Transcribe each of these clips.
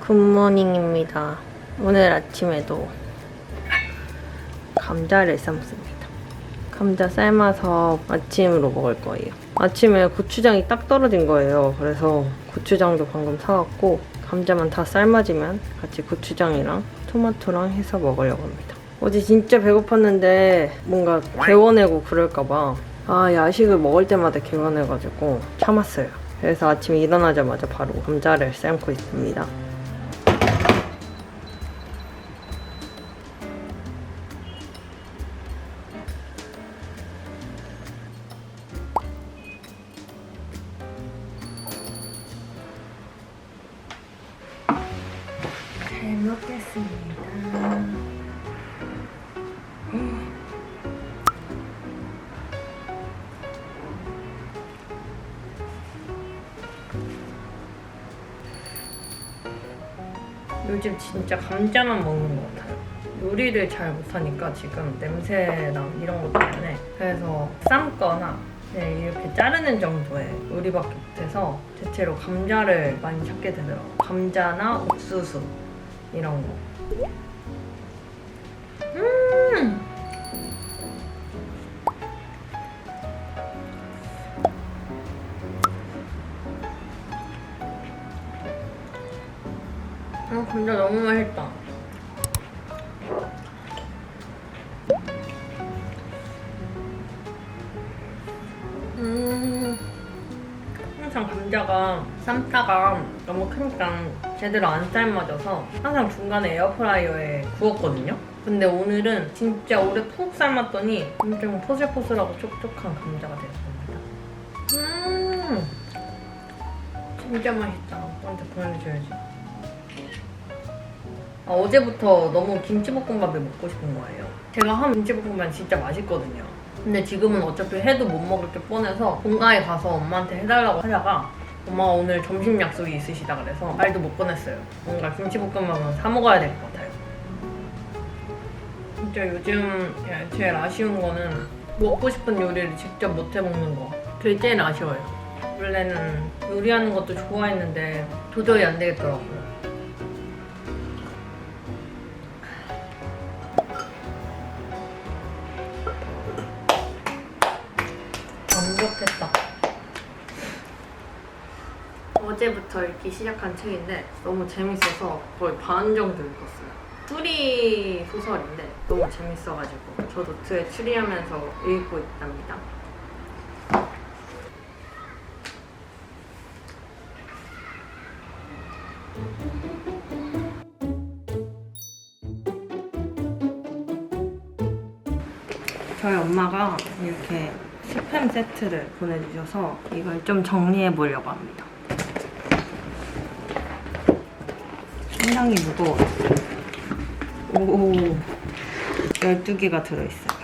굿모닝입니다. 오늘 아침에도 감자를 삶습니다. 감자 삶아서 아침으로 먹을 거예요. 아침에 고추장이 딱 떨어진 거예요. 그래서 고추장도 방금 사왔고 감자만 다 삶아지면 같이 고추장이랑 토마토랑 해서 먹으려고 합니다. 어제 진짜 배고팠는데 뭔가 개워내고 그럴까봐 아 야식을 먹을 때마다 개워내가지고 참았어요. 그래서 아침에 일어나자마자 바로 감자를 삶고 있습니다. 요즘 진짜 감자만 먹는 것 같아요. 요리를 잘 못하니까 지금 냄새랑 이런 것 때문에 그래서 삶거나 네, 이렇게 자르는 정도의 요리밖에 못해서 대체로 감자를 많이 찾게 되더라고요. 감자나 옥수수 이런 거. 아, 감자 너무 맛있다. 음, 항상 감자가 삶다가 너무 크니까 제대로 안 삶아져서 항상 중간에 에어프라이어에 구웠거든요. 근데 오늘은 진짜 오래 푹 삶았더니 엄청 포슬포슬하고 촉촉한 감자가 됐습니다. 음, 진짜 맛있다. 오빠한테 보내줘야지. 아, 어제부터 너무 김치볶음밥을 먹고 싶은 거예요. 제가 한 김치볶음밥 진짜 맛있거든요. 근데 지금은 어차피 해도 못 먹을 게 뻔해서 본가에 가서 엄마한테 해달라고 하다가 엄마가 오늘 점심 약속이 있으시다 그래서 말도 못 꺼냈어요. 뭔가 김치볶음밥은 사 먹어야 될 것 같아요. 진짜 요즘 제일 아쉬운 거는 먹고 싶은 요리를 직접 못 해 먹는 거. 그게 제일 아쉬워요. 원래는 요리하는 것도 좋아했는데 도저히 안 되겠더라고요. 어제부터 읽기 시작한 책인데 너무 재밌어서 거의 반 정도 읽었어요. 추리 소설인데 너무 재밌어가지고 저 노트에 추리하면서 읽고 있답니다. 저희 엄마가 이렇게 스팸 세트를 보내주셔서 이걸 좀 정리해 보려고 합니다. 상당히 무거워요. 오, 12개가 들어있어요.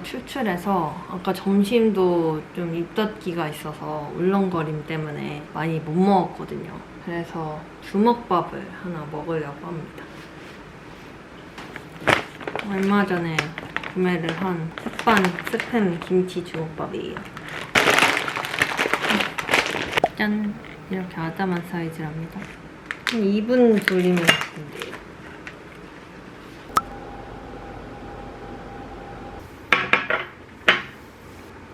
좀 배가 출출해서 아까 점심도 좀 입덧기가 있어서 울렁거림 때문에 많이 못 먹었거든요. 그래서 주먹밥을 하나 먹으려고 합니다. 얼마 전에 구매를 한 햇반 스팸 김치 주먹밥이에요. 짠! 이렇게 아담한 사이즈랍니다. 한 2분 돌리면 된대요.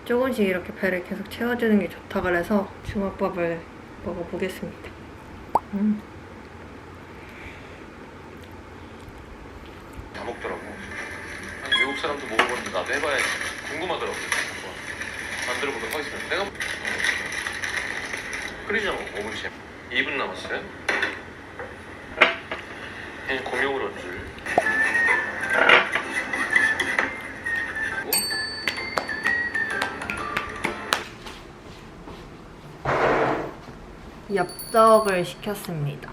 조금씩 이렇게 배를 계속 채워주는 게 좋다 그래서 주먹밥을 먹어보겠습니다. 음. 다 먹더라고. 아니, 외국 사람도 먹어보는데 나도 해봐야지. 궁금하더라고. 한번 만들어 보도록 하겠습니다. 내가 어. 끓이잖아. 5분 씩. 2분 남았어요. 그냥 공용으로 얹을. 엽떡을 시켰습니다.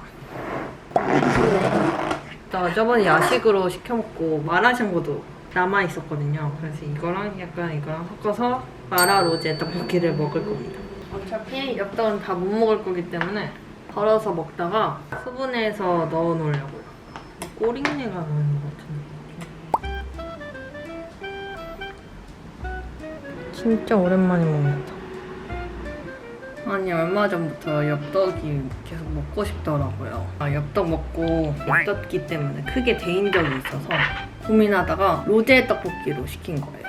나 저번에 야식으로 시켜 먹고 마라샹궈도 남아 있었거든요. 그래서 이거랑 약간 이거랑 섞어서 마라 로제 떡볶이를 먹을 겁니다. 어차피 엽떡은 다 못 먹을 거기 때문에 덜어서 먹다가 수분해서 넣어 놓으려고요. 꼬링내가 나는 것 같은데. 진짜 오랜만에 먹는다. 아니 얼마 전부터 엽떡이 계속 먹고 싶더라고요. 아 엽떡 먹고 엽떡기 때문에 크게 데인 적이 있어서 고민하다가 로제 떡볶이로 시킨 거예요.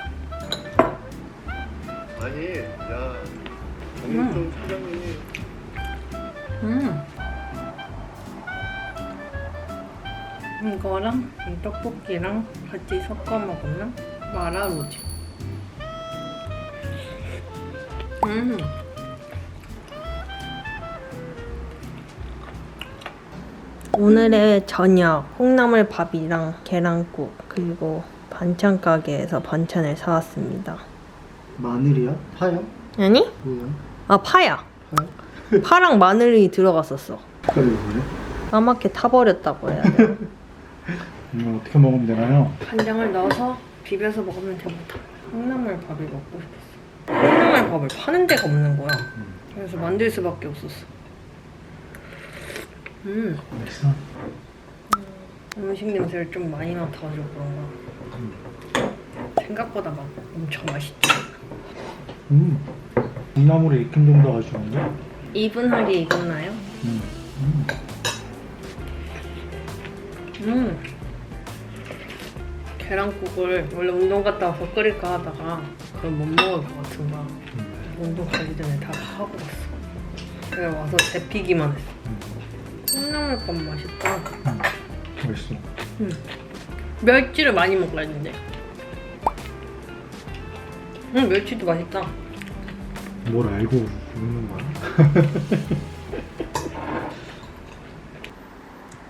아니, 야, 음. 정육점 사장님이 음. 이거랑 이 떡볶이랑 같이 섞어 먹으면 마라로지. 음. 오늘의 저녁 콩나물 밥이랑 계란국 그리고 반찬 가게에서 반찬을 사왔습니다. 마늘이야? 파야? 아니? 뭐야? 아 파야. 파야? 파랑 마늘이 들어갔었어. 색깔이 뭐야? 까맣게 타버렸다고 해야 돼요. 이거 어떻게 먹으면 되나요? 간장을 넣어서 비벼서 먹으면 됩니다. 콩나물 밥이 먹고 싶었어. 콩나물 밥을 파는 데가 없는 거야. 그래서 만들 수밖에 없었어. 음, 맛있어. 음식 냄새를 좀 많이 맡아가지고 그런가. 생각보다 막 엄청 맛있죠. 음. 콩나물에 익힌 정도가 좋은데? 이분하게 익었나요? 음. 음. 음. 계란국을 원래 운동 갔다 와서 끓일까 하다가 그걸 못 먹을 것 같은 거야. 운동 가기 전에 다 하고 갔어. 그래 와서 데피기만 했어. 콩나물밥 맛있다. 음. 맛있어. 음. 멸치를 많이 먹어야 했는데. 음, 멸치도 맛있다. 뭘 알고 먹는 거야?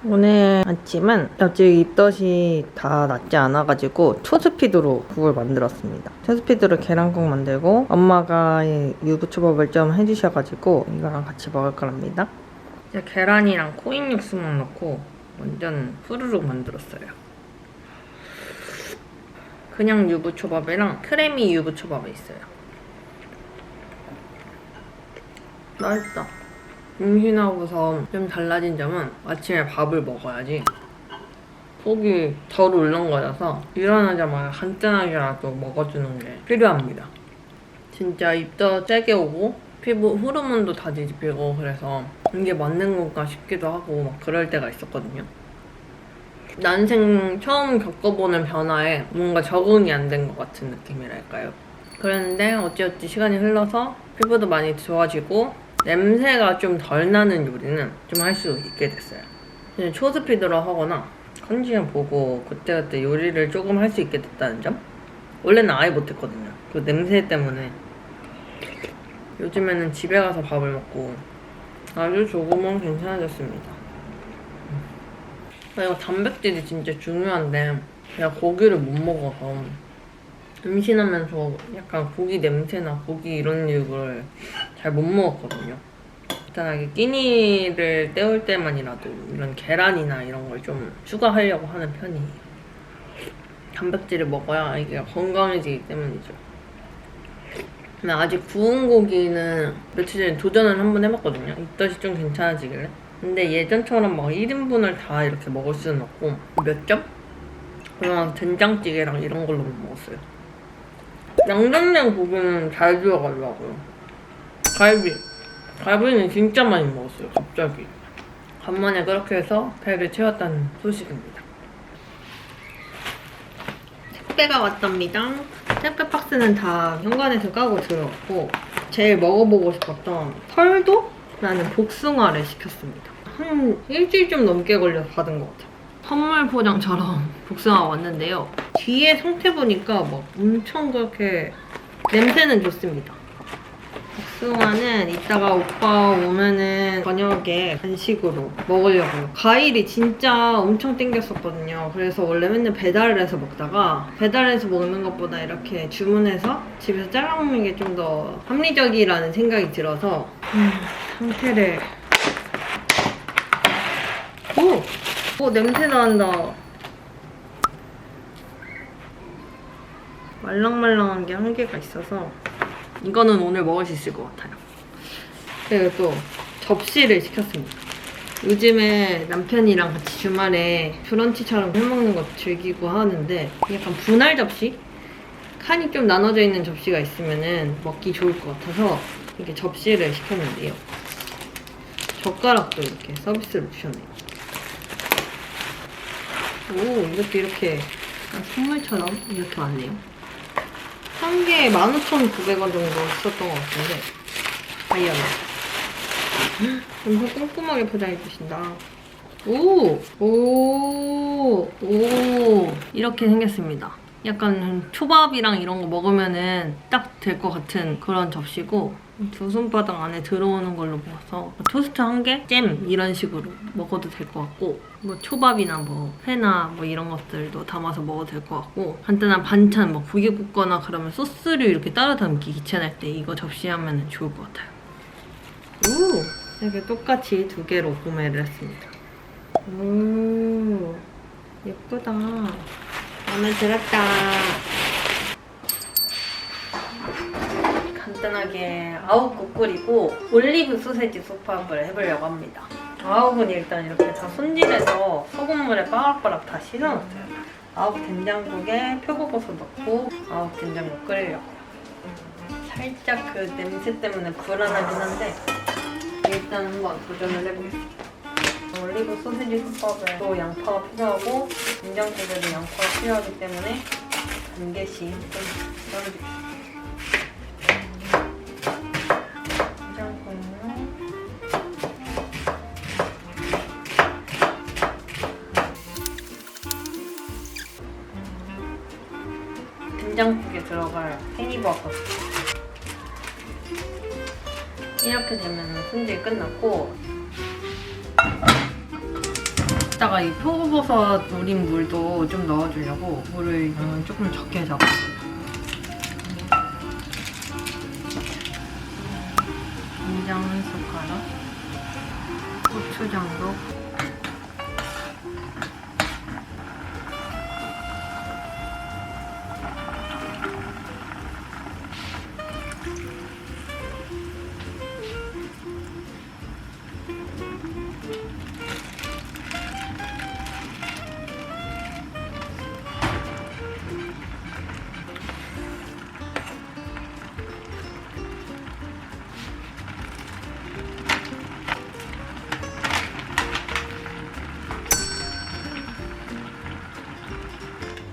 오늘 아침은 어제 입덧이 다 낫지 않아가지고 초스피드로 국을 만들었습니다. 초스피드로 계란국 만들고 엄마가 이 유부초밥을 좀 해주셔가지고 이거랑 같이 먹을 거랍니다. 이제 계란이랑 코인 육수만 넣고 완전 후루룩 만들었어요. 그냥 유부초밥이랑 크래미 유부초밥이 있어요. 맛있다. 임신하고서 좀 달라진 점은 아침에 밥을 먹어야지 속이 덜 울렁거려서 일어나자마자 간단하게라도 먹어주는 게 필요합니다. 진짜 입도 세게 오고 피부 호르몬도 다 뒤집히고 그래서 이게 맞는 건가 싶기도 하고 막 그럴 때가 있었거든요. 난생 처음 겪어보는 변화에 뭔가 적응이 안 된 것 같은 느낌이랄까요. 그랬는데 어찌어찌 시간이 흘러서 피부도 많이 좋아지고 냄새가 좀 덜 나는 요리는 좀 할 수 있게 됐어요. 그냥 초스피드로 하거나 컨디션 보고 그때그때 요리를 조금 할 수 있게 됐다는 점? 원래는 아예 못했거든요. 그 냄새 때문에. 요즘에는 집에 가서 밥을 먹고 아주 조금은 괜찮아졌습니다. 아, 이거 단백질이 진짜 중요한데 내가 고기를 못 먹어서 임신하면서 약간 고기 냄새나 고기 이런 육을 잘 못 먹었거든요. 간단하게 끼니를 때울 때만이라도 이런 계란이나 이런 걸 좀 추가하려고 하는 편이에요. 단백질을 먹어야 이게 건강해지기 때문이죠. 근데 아직 구운 고기는 며칠 전에 도전을 한번 해봤거든요. 입덧이 좀 괜찮아지길래. 근데 예전처럼 막 1인분을 다 이렇게 먹을 수는 없고 몇 점? 그냥 된장찌개랑 이런 걸로 먹었어요. 양념된 고기는 잘 들어가더라고요. 갈비. 갈비는 진짜 많이 먹었어요, 갑자기. 간만에 그렇게 해서 배를 채웠다는 소식입니다. 택배가 왔답니다. 택배 박스는 다 현관에서 까고 들어왔고 제일 먹어보고 싶었던 털도라는 복숭아를 시켰습니다. 한 일주일 좀 넘게 걸려서 받은 것 같아요. 선물 포장처럼 복숭아 왔는데요. 뒤에 상태 보니까 막 엄청 그렇게 냄새는 좋습니다. 복숭아는 이따가 오빠 오면은 저녁에 간식으로 먹으려고요. 과일이 진짜 엄청 땡겼었거든요. 그래서 원래 맨날 배달을 해서 먹다가 배달해서 먹는 것보다 이렇게 주문해서 집에서 잘라 먹는 게 좀 더 합리적이라는 생각이 들어서 음, 상태를 오! 오 냄새 난다. 말랑말랑한 게 한 개가 있어서 이거는 오늘 먹을 수 있을 것 같아요. 그리고 또 접시를 시켰습니다. 요즘에 남편이랑 같이 주말에 브런치처럼 해먹는 거 즐기고 하는데 약간 분할 접시? 칸이 좀 나눠져 있는 접시가 있으면 먹기 좋을 것 같아서 이렇게 접시를 시켰는데요. 젓가락도 이렇게 서비스로 주셨네요. 오, 이것도 이렇게 선물처럼 이렇게 왔네요. 한 개에 15,900원 정도 있었던 것 같은데 다이아몬드 엄청 꼼꼼하게 포장해 주신다 오! 오! 오! 이렇게 생겼습니다 약간 초밥이랑 이런 거 먹으면은 딱 될 것 같은 그런 접시고 두 손바닥 안에 들어오는 걸로 보아서 토스트 한 개, 잼 이런 식으로 먹어도 될 것 같고 뭐 초밥이나 뭐 회나 뭐 이런 것들도 담아서 먹어도 될 것 같고 간단한 반찬 뭐 고기 굽거나 그러면 소스를 이렇게 따로 담기 귀찮을 때 이거 접시하면 좋을 것 같아요. 오! 이렇게 똑같이 두 개로 구매를 했습니다. 오, 예쁘다. 마음에 들었다. 간단하게 아욱 국 끓이고 올리브 소세지 소밥을 해보려고 합니다. 아욱은 일단 이렇게 다 손질해서 소금물에 빠락빠락 다 씻어놨어요. 아욱 된장국에 표고버섯 넣고 아욱 된장국 끓이려고. 살짝 그 냄새 때문에 불안하긴 한데 일단 한번 도전을 해보겠습니다. 올리브 소세지 솥밥에 또 양파가 필요하고 된장국에도 양파가 필요하기 때문에 한 개씩 좀 썰어주겠습니다. 들어갈 팽이버섯 이렇게 되면 손질 끝났고 이따가 이 표고버섯 우린 물도 좀 넣어주려고 물을 조금 적게 잡았어요. 간장 한 숟가락 고추장도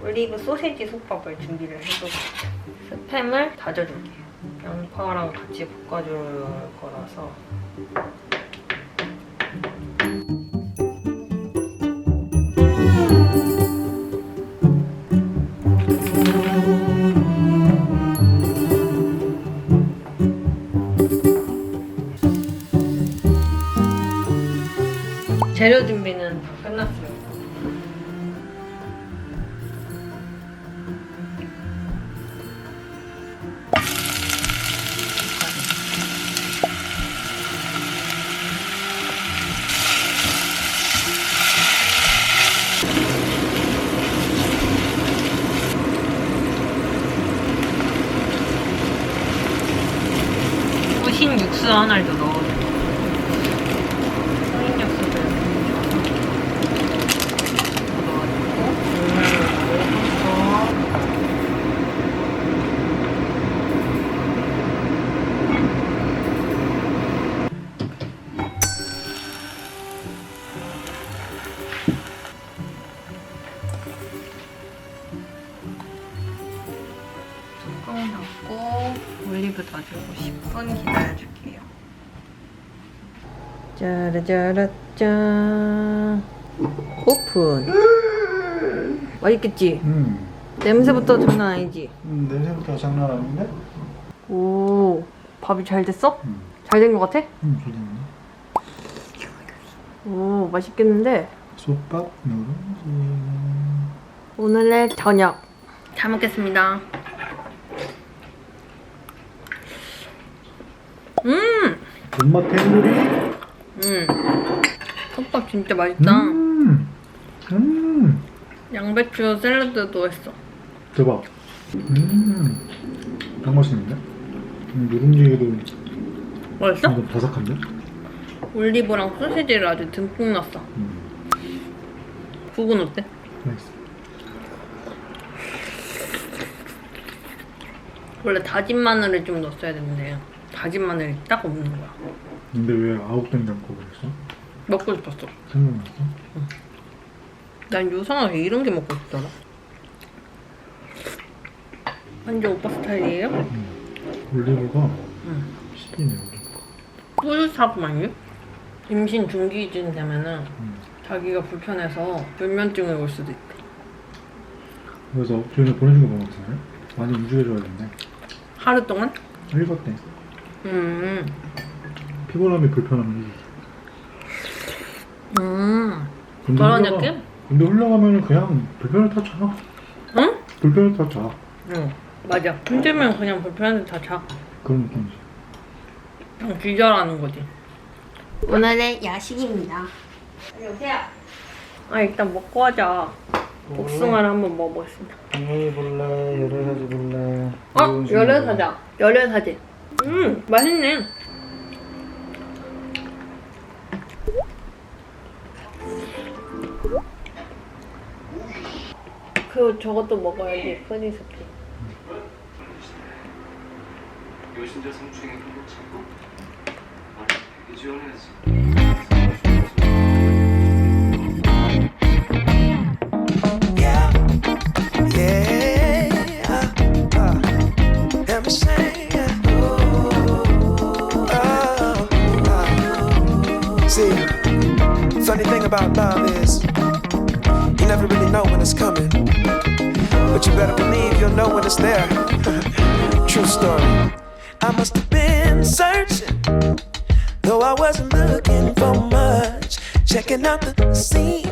올리브 소세지 솥밥을 준비를 해뒀습니다. 스팸을 다져줄게요. 양파랑 같이 볶아줄 거라서. 재료 준 짜라짜라짠 오픈 맛있겠지? 음. 냄새부터 장난 아니지? 음 냄새부터 장난 아닌데? 오 밥이 잘 됐어? 음. 잘 된 것 같아? 음 좋네. 오 맛있겠는데? 솥밥 누룽지. 오늘의 저녁 잘 먹겠습니다 음! 돈맛 텐누리. 음 솥밥 진짜 맛있다 음. 음. 양배추 샐러드도 했어 대박. 음. 딱 맛있는데? 음, 누룽지에도 맛있어? 좀 바삭한데? 올리브랑 소시지를 아주 듬뿍 넣었어. 음, 국은 어때? 맛있어. 원래 다진 마늘을 좀 넣었어야 되는데 다진 마늘이 딱 없는 거야. 근데 왜 아홉 된장국 그랬어? 먹고 싶었어. 생각났어? 난 요상하게 이런 게 먹고 싶더라. 완전 오빠 스타일이에요? 올리브가 응. 시키네 올리브가. 뿌듯하구만요. 임신 중기쯤 되면은 음. 자기가 불편해서 불면증을 올 수도 있대. 그래서 주연이 보내준 거 먹었잖아요? 많이 움직여줘야 된대. 하루 동안? 읽었대. 음. 피곤함이 불편함이. 음. 근데 그런 흘러가- 느낌? 근데 흘러가면은 그냥 불편을 타 자. 응? 불편을 타 자. 응. 맞아. 힘들면 그냥 불편해서 다 자. 그런 느낌이지. 그냥 기절하는 거지. 오늘의 야식입니다. 여보세요? 아 일단 먹고 하자. 복숭아를 한번 먹어보겠습니다. 당연히 볼래, 열애사지 볼래. 어? 열애 사자. 열애 사지. 음 맛있네. 그 저것도 먹어야지. 퍼니스피. 여신자 성추행의 한국 참고 나를 되게 지원해야지 you'll know when it's there. True story. I must have been searching, though I wasn't looking for much, checking out the scene.